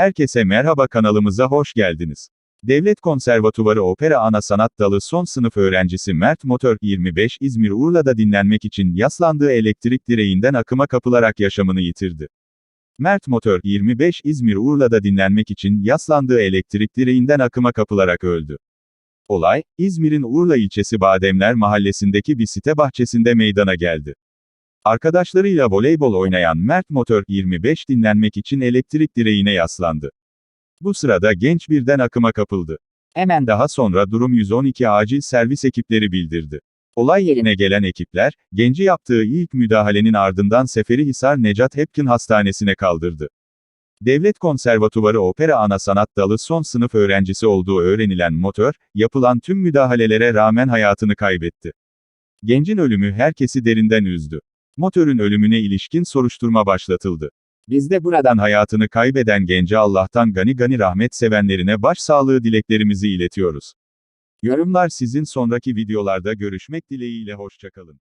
Herkese merhaba kanalımıza hoş geldiniz. Devlet Konservatuvarı Opera Ana Sanat Dalı son sınıf öğrencisi Mert Motor 25 İzmir Urla'da dinlenmek için yaslandığı elektrik direğinden akıma kapılarak yaşamını yitirdi. Mert Motor 25 İzmir Urla'da dinlenmek için yaslandığı elektrik direğinden akıma kapılarak öldü. Olay, İzmir'in Urla ilçesi Bademler mahallesindeki bir site bahçesinde meydana geldi. Arkadaşlarıyla voleybol oynayan Mert Motor 25 dinlenmek için elektrik direğine yaslandı. Bu sırada genç birden akıma kapıldı. Hemen daha sonra durum 112 acil servis ekipleri bildirdi. Olay yerine gelen ekipler, genci yaptığı ilk müdahalenin ardından Seferihisar Necat Hepkin Hastanesi'ne kaldırdı. Devlet Konservatuvarı Opera Ana Sanat Dalı son sınıf öğrencisi olduğu öğrenilen motor, yapılan tüm müdahalelere rağmen hayatını kaybetti. Gencin ölümü herkesi derinden üzdü. Motörün ölümüne ilişkin soruşturma başlatıldı. Biz de buradan hayatını kaybeden gence Allah'tan gani gani rahmet sevenlerine başsağlığı dileklerimizi iletiyoruz. Yorumlar sizin sonraki videolarda görüşmek dileğiyle hoşçakalın.